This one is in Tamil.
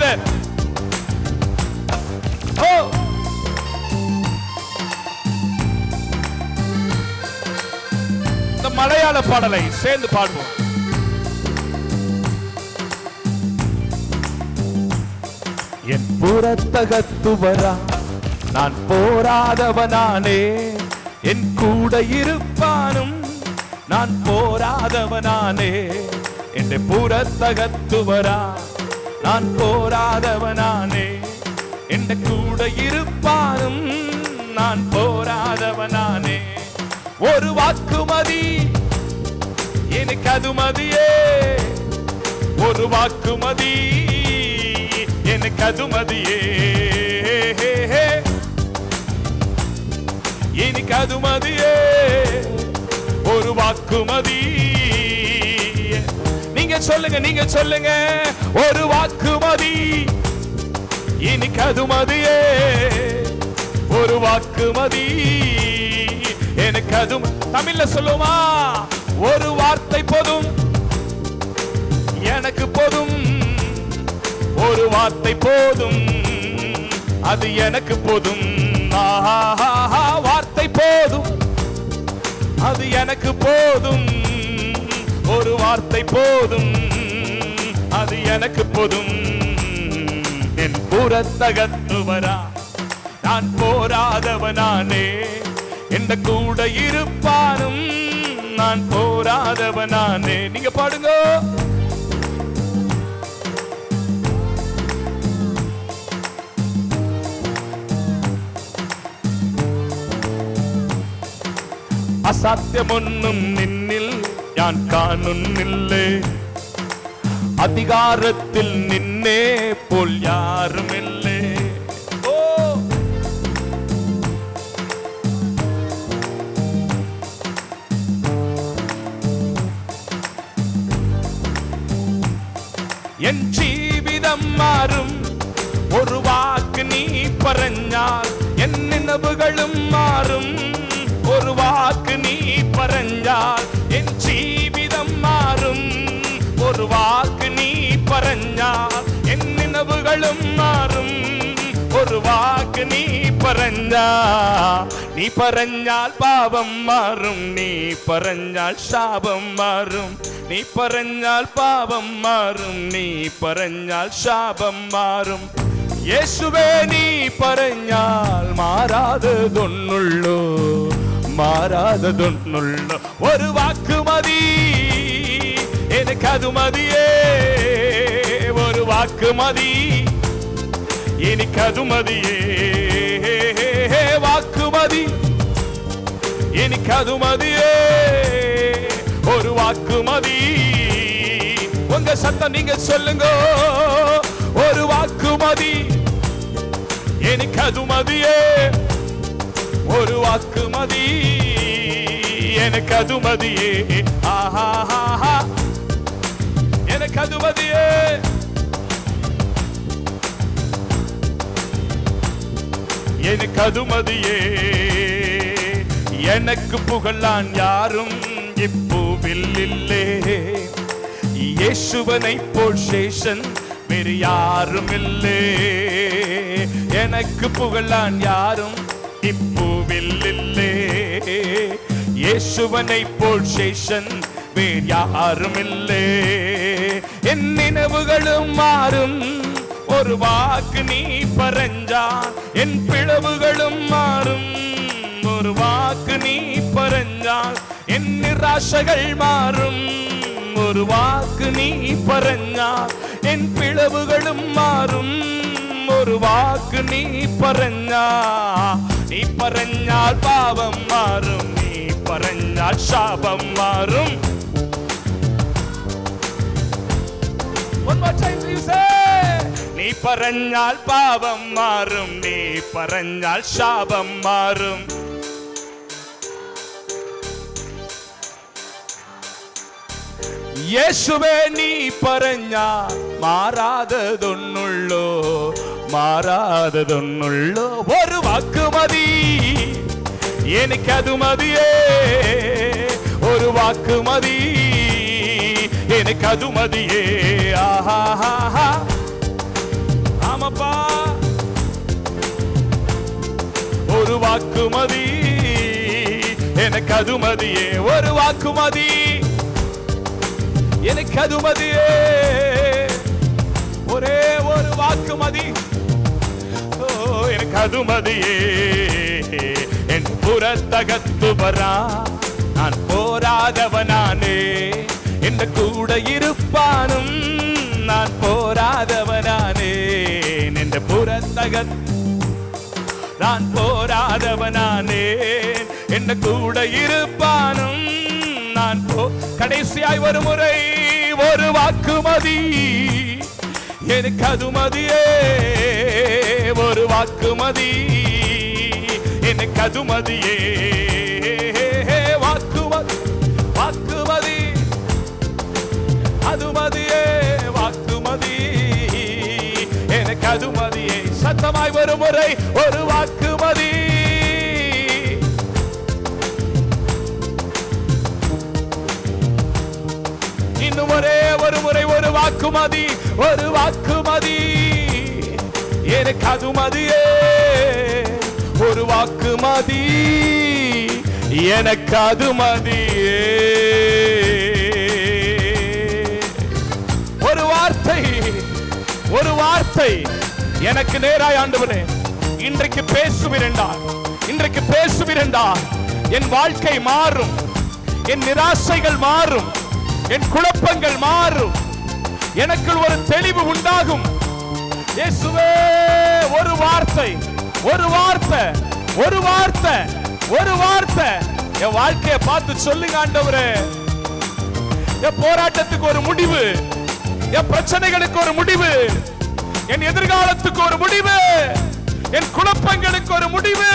together. Oh. இந்த மலையாள பாடலை சேர்ந்து பாடுவோம் என் புறத்தகத்துவரா நான் போராதவனானே என் கூட இருப்பானும் நான் போராதவனானே என் புறத்தகத்துவரா நான் போராதவனானே. என் கூட இருப்பானும் நான் போராதவனானே. ஒரு வாக்குமதி எனக்கு அது மதியே. ஒரு வாக்குமதி எனக்கு அது மதியே. எனக்கு அது மதியே. ஒரு வாக்குமதி சொல்லுங்க நீங்க சொல்லுங்க. ஒரு வாக்குமதி இனிக்கு அது மதியே. ஒரு வாக்குமதி எனக்கு அது தமிழ்ல சொல்லுமா ஒரு வார்த்தை போதும். எனக்கு போதும். ஒரு வார்த்தை போதும். அது எனக்கு போதும். ஆஹா வார்த்தை போதும். அது எனக்கு போதும். ஒரு வார்த்தை போதும் அது எனக்கு போதும் என் புறத்தகத்துவரா நான் போராதவனானே எந்த கூட இருப்பானும் நான் போராதவனானே நீங்க பாடுங்க അസാധ്യമൊന്നും നിന്നിൽ ഞാൻ കാണുന്നില്ലേ അധികാരത്തിൽ നിന്നെ പോൽ യാരുമില്ലേ ഓ എൻ ജീവിതം മാറും ഒരു വാക്ക് നീ പറഞ്ഞാൽ എൻ നിലവുകളും മാറും ഒരു വാക്ക് നീ പറഞ്ഞാൽ എൻ ജീവിതം മാറും. ഒരു വാക്ക് നീ പറഞ്ഞാൽ എന്നിനവുകളും മാറും. ഒരു വാക്ക് നീ പറഞ്ഞാ നീ പറഞ്ഞാൽ പാപം മാറും. നീ പറഞ്ഞാൽ ശാപം മാറും. നീ പറഞ്ഞാൽ പാപം മാറും. നീ പറഞ്ഞാൽ ശാപം മാറും. യേശുവേ നീ പറഞ്ഞാൽ മാറാതതൊന്നുള്ളൂ மாறாததொன்னுள்ள ஒரு வாக்குமதி எனக்கு அது மதியே ஒரு வாக்குமதி எனக்கு அது மதியே வாக்குமதி எனக்கு அது மதியே ஒரு வாக்குமதி உங்க சத்தம் நீங்க சொல்லுங்க ஒரு வாக்குமதி எனக்கு அது மதியே ஒரு வாக்கு மதி எனக்கு அது மதியே. ஆஹா எனக்கு அது மதியே. எனக்கு அது மதியே. எனக்கு புகழான் யாரும் இப்பூவில் இல்லே இயேசுவனை போல் சேஷன் வேறு யாரும் இல்லே. எனக்கு புகழான் யாரும் இப்பூவில் இயேசுவனை போல் சேஷன் வேறு யாரும் இல்லே என் நினைவுகளும் மாறும். ஒரு வாக்கு நீ பறஞ்சான் என் பிளவுகளும் மாறும். ஒரு வாக்கு நீ பறஞ்சால் என் நிராசைகள் மாறும். ஒரு வாக்கு நீ பறஞ்சால் என் பிளவுகளும் மாறும். ஒரு வாக்கு நீ பறഞ്ഞാ നീ പറഞ്ഞാൽ പാപം മാറും നീ പറഞ്ഞാൽ ശാപം മാറും One more time, please say. നീ പറഞ്ഞാൽ പാപം മാറും നീ പറഞ്ഞാൽ ശാപം മാറും യേശുവേ നീ പറഞ്ഞാൽ മാറാതതൊന്നുള്ളൂ மாறாததொன்னுள்ள ஒரு வாக்குமதி எனக்கு அது மதியே ஒரு வாக்குமதி எனக்கு அது மதியே ஆஹா ஆமாப்பா. ஒரு வாக்குமதி எனக்கு அது மதியே ஒரு வாக்குமதி எனக்கு அது மதியே. ஒரே ஒரு வாக்குமதி ஓ எனக்கு அது மதியே. என் புறத்தகத்து வரா நான் போராதவனானே. என் கூட இருப்பானும் நான் போராதவனானே. என் புறத்தகத்து நான் போராதவனானேன் என்ன கூட இருப்பானும் நான் போ கடைசியாய் ஒரு முறை ஒரு வாக்குமதி எனக்கு அது மதியே ஒரு வாக்குமதி எனக்கு அது மதியே வாக்குமதி வாக்குமதி அது மதியே வாக்குமதி எனக்கு அது மதியே சத்தமாய் ஒரு முறை ஒரு வாக்குமதி ஒரு முறை ஒரு வாக்குமதி ஒரு வாக்குமதி எனக்கு அதுமதியே ஒரு வாக்குமதி எனக்கு அதுமதியே ஒரு வார்த்தை ஒரு வார்த்தை. எனக்கு நேராய் ஆண்டவனே இன்றைக்கு பேசுவிரண்டா இன்றைக்கு பேசுவிரண்டா என் வாழ்க்கை மாறும். என் நிராசைகள் மாறும். என் குழப்பங்கள் மாறும். எனக்குள் ஒரு தெளிவு உண்டாகும். இயேசுவே ஒரு வார்த்தை ஒரு வார்த்தை ஒரு வார்த்தை ஒரு வார்த்தை. என் வாழ்க்கையை பார்த்து சொல்லுங்க ஆண்டவரே. என் போராட்டத்துக்கு ஒரு முடிவு. என் பிரச்சனைகளுக்கு ஒரு முடிவு. என் எதிர்காலத்துக்கு ஒரு முடிவு. என் குழப்பங்களுக்கு ஒரு முடிவு.